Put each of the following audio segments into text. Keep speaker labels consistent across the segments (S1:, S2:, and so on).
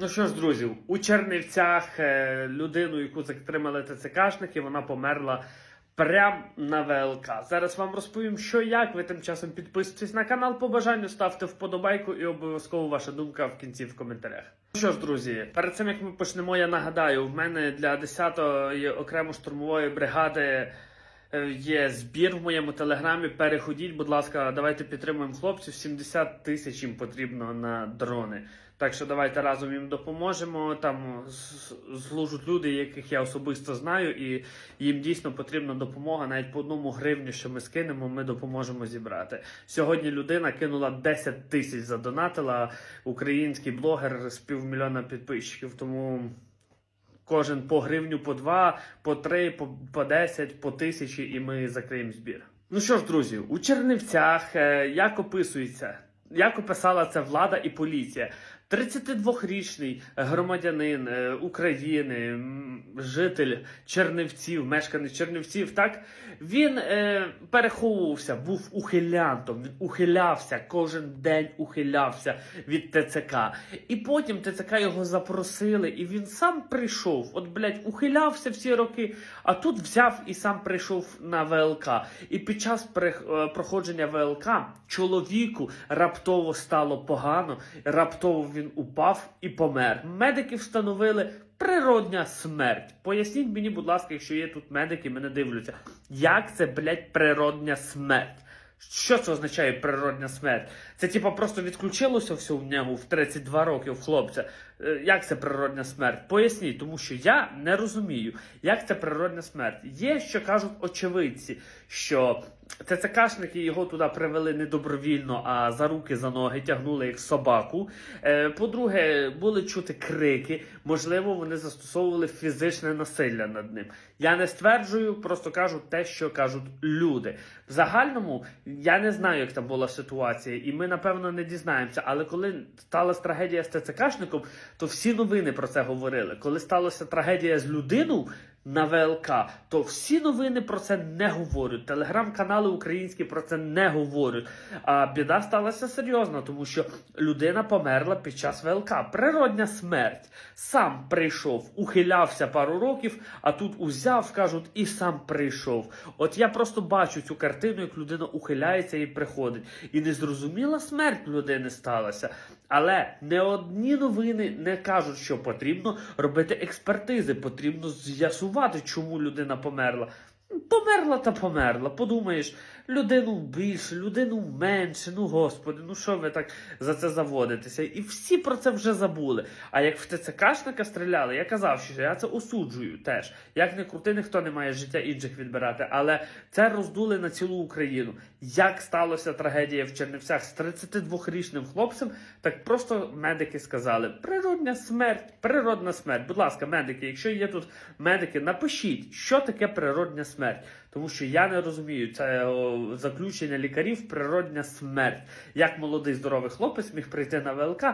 S1: Ну що ж, друзі, у Чернівцях е, людину, яку затримали ТЦКшники, вона померла прямо на ВЛК. Зараз вам розповім, що як. Ви тим часом підписуйтесь на канал по бажанню, ставте вподобайку і обов'язково ваша думка в кінці в коментарях. Ну що ж, друзі, перед цим як ми почнемо, я нагадаю, в мене для 10-ї окремо штурмової бригади. Е, Є збір в моєму телеграмі. Переходіть, будь ласка, давайте підтримуємо хлопців. 70 тисяч їм потрібно на дрони. Так що давайте разом їм допоможемо. Там злужуть люди, яких я особисто знаю, і їм дійсно потрібна допомога. Навіть по одному гривню, що ми скинемо, ми допоможемо зібрати. Сьогодні людина кинула 10 тисяч задонатила. Український блогер з півмільйона підписчиків. Тому кожен по гривню, по два, по три, по, по десять, по тисячі, і ми закриємо збір. Ну що ж, друзі, у Чернівцях е, як описується, як описала це влада і поліція. 32-річний громадянин е, України, житель Чернівців, мешканець Чернівців, так він е, переховувався, був ухилянтом. Він ухилявся кожен день ухилявся від ТЦК. І потім ТЦК його запросили, і він сам прийшов. От, блядь, ухилявся всі роки, а тут взяв і сам прийшов на ВЛК. І під час е, проходження ВЛК чоловіку раптово стало погано, раптово він упав і помер. Медики встановили. Природня смерть. Поясніть мені, будь ласка, якщо є тут медики, мене дивляться. Як це, блядь, природня смерть? Що це означає природня смерть? Це типа просто відключилося все в ньому в 32 роки в хлопця. Е, Як це природня смерть? Поясніть, тому що я не розумію, як це природня смерть. Є, що кажуть очевидці, що ТЦКшники його туди привели не добровільно, а за руки, за ноги тягнули як собаку. Е, По-друге, були чути крики. Можливо, вони застосовували фізичне насилля над ним. Я не стверджую, просто кажу те, що кажуть люди. В загальному я не знаю, як там була ситуація, і ми напевно не дізнаємося. Але коли сталася трагедія з ТЦКшником, то всі новини про це говорили. Коли сталася трагедія з людиною на ВЛК, то всі новини про це не говорять. Телеграм-канали українські про це не говорять. А біда сталася серйозна, тому що людина померла під час ВЛК. Природня смерть. Сам прийшов, ухилявся пару років, а тут узяв, кажуть, і сам прийшов. От я просто бачу цю картину, як людина ухиляється і приходить. І незрозуміла смерть людини сталася. Але не одні новини не кажуть, що потрібно робити експертизи, потрібно з'ясувати, чому людина померла. Померла та померла. Подумаєш, людину більше, людину менше. Ну господи, ну що ви так за це заводитеся? І всі про це вже забули. А як в ТЦКшника стріляли, я казав, що я це осуджую теж. Як не крути, ніхто не має життя інших відбирати. Але це роздули на цілу Україну. Як сталося трагедія в Чернівцях з 32-річним хлопцем, так просто медики сказали: природня смерть, природна смерть. Будь ласка, медики, якщо є тут медики, напишіть, що таке природня смерть. Тому що я не розумію, це заключення лікарів природня смерть. Як молодий здоровий хлопець міг прийти на ВЛК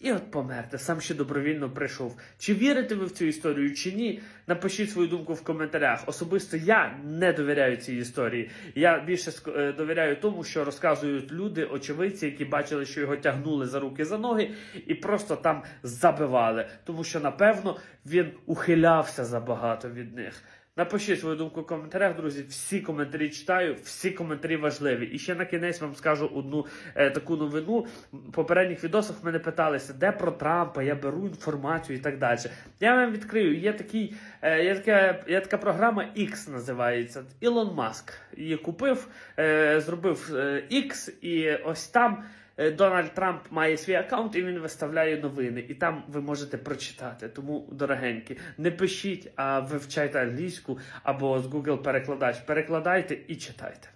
S1: і от померти. Сам ще добровільно прийшов. Чи вірите ви в цю історію, чи ні? Напишіть свою думку в коментарях. Особисто я не довіряю цій історії. Я більше е, довіряю тому, що розказують люди, очевидці, які бачили, що його тягнули за руки за ноги і просто там забивали. Тому що, напевно, він ухилявся забагато від них. Напишіть свою думку в коментарях, друзі. Всі коментарі читаю, всі коментарі важливі. І ще на кінець вам скажу одну е, таку новину. В попередніх відосах мене питалися, де про Трампа, я беру інформацію і так далі. Я вам відкрию. Є такий, е, є, така, є така програма X називається. Ілон Маск її купив, е, зробив е, X, і ось там. Е, Дональд Трамп має свій аккаунт і він виставляє новини. І там ви можете прочитати. Тому, дорогенькі, не пишіть, а вивчайте англійську або з Google перекладач. Перекладайте і читайте.